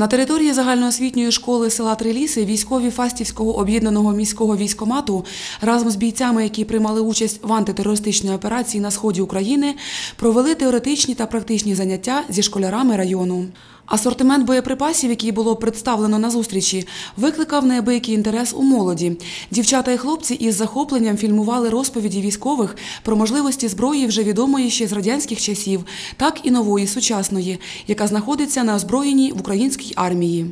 На території загальноосвітньої школи села Триліси військові Фастівського об'єднаного міського військомату разом з бійцями, які приймали участь в антитерористичній операції на сході України, провели теоретичні та практичні заняття зі школярами району. Асортимент боєприпасів, який було представлено на зустрічі, викликав неабиякий інтерес у молоді. Дівчата і хлопці із захопленням фільмували розповіді військових про можливості зброї вже відомої ще з радянських часів, так і нової сучасної, яка знаходиться на озброєнні в українській армії.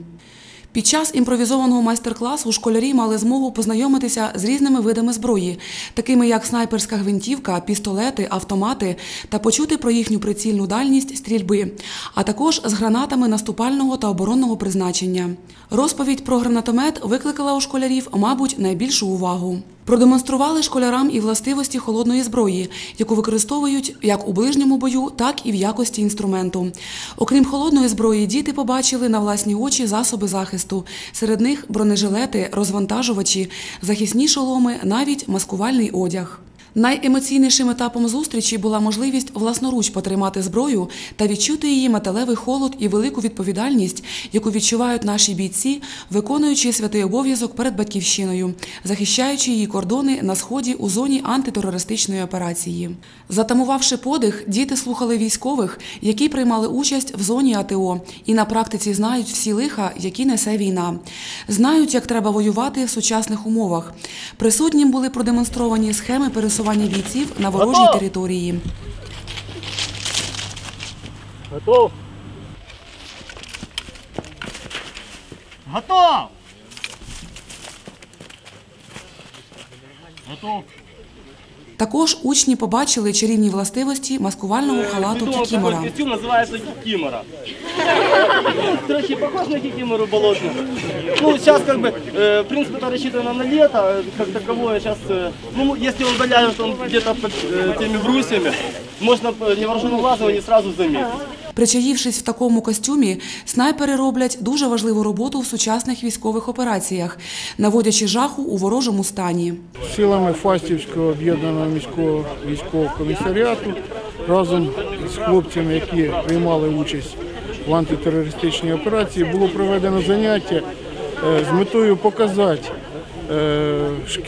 Під час імпровізованого майстер-класу школярі мали змогу познайомитися з різними видами зброї, такими як снайперська гвинтівка, пістолети, автомати, та почути про їхню прицільну дальність стрільби, а також з гранатами наступального та оборонного призначення. Розповідь про гранатомет викликала у школярів, мабуть, найбільшу увагу. Продемонстрували школярам і властивості холодної зброї, яку використовують як у ближньому бою, так і в якості інструменту. Окрім холодної зброї, діти побачили на власні очі засоби захисту. Серед них бронежилети, розвантажувачі, захисні шоломи, навіть маскувальний одяг. Найемоційнішим етапом зустрічі була можливість власноруч потримати зброю та відчути її металевий холод і велику відповідальність, яку відчувають наші бійці, виконуючи святий обов'язок перед батьківщиною, захищаючи її кордони на сході у зоні антитерористичної операції. Затамувавши подих, діти слухали військових, які приймали участь в зоні АТО, і на практиці знають всі лиха, які несе війна. Знають, як треба воювати в сучасних умовах. Присутнім були продемонстровані схеми пересування бійців на ворожій Готов! території. Готов. Готов. Готов. Також учні побачили чарівні властивості маскувального халату Придумал кікімора. такой костюм, называется кикимора Короче, похож на кикимору болотную. Ну, сейчас как бы, э, в принципе, это рассчитано на лето, э, как таковое. Сейчас, э, ну, если удаляют он где-то под э, теми брусьями, можно э, невооруженным глазом не сразу заметить. Причаївшись в такому костюмі, снайпери роблять дуже важливу роботу в сучасних військових операціях, наводячи жаху у ворожому стані. Силами Фастівського об'єднаного міського військового комісаріату разом з хлопцями, які приймали участь в антитерористичній операції, було проведено заняття е, з метою показати е,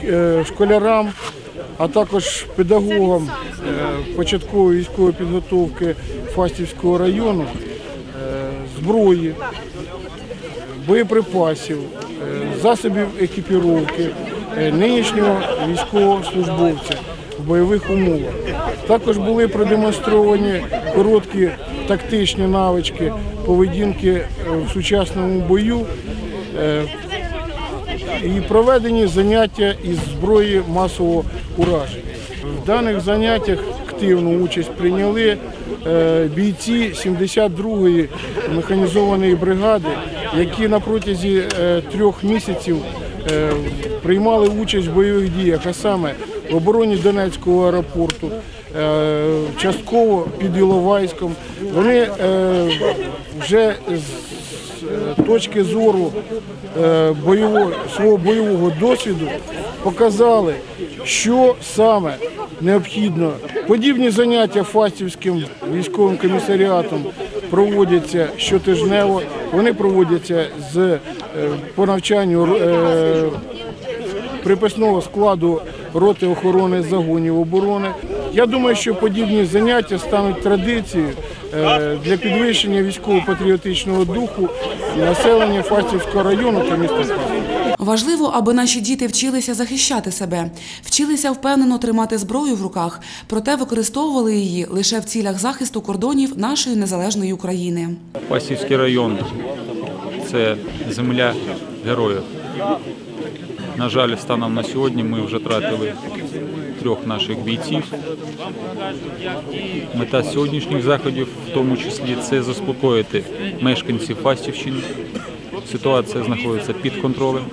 е, школярам, а також педагогам початкової військової підготовки Фастівського району зброї, боєприпасів, засобів екіпіровки нинішнього військовослужбовця в бойових умовах. Також були продемонстровані короткі тактичні навички поведінки е, в сучасному бою е, і проведені заняття із зброї масового ураження. В даних заняттях активну участь прийняли е, бійці 72-ї механізованої бригади, які на протязі трьох місяців приймали участь в бойових діях, а саме в обороні Донецького аеропорту, е, частково під Іловайськом. Вони е, вже з точки зору е, бойового, свого бойового досвіду показали, що саме необхідно. Подібні заняття Фастівським військовим комісаріатом проводяться щотижнево. Вони проводяться з по навчанню приписного складу роти охорони загонів оборони. Я думаю, що подібні заняття стануть традицією е, для підвищення військово-патріотичного духу населення Фастівського району та міста Фастів. Важливо, аби наші діти вчилися захищати себе, вчилися впевнено тримати зброю в руках, проте використовували її лише в цілях захисту кордонів нашої незалежної України. Пасівський район це земля героїв. На жаль, станом на сьогодні ми вже втратили трьох наших бійців. Мета сьогоднішніх заходів, в тому числі, це заспокоїти мешканців Фастівщини. Ситуація знаходиться під контролем.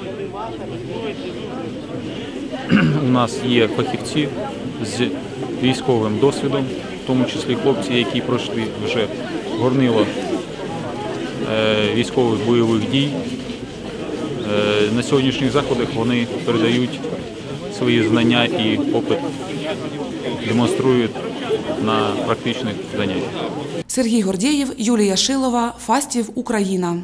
У нас є фахівці з військовим досвідом, в тому числі хлопці, які пройшли вже горнило е, військових бойових дій. Е, На сьогоднішніх заходах вони передають свої знання і опит, демонструють на практичних заняттях. Сергій Гордєєв, Юлія Шилова, Фастів, Україна.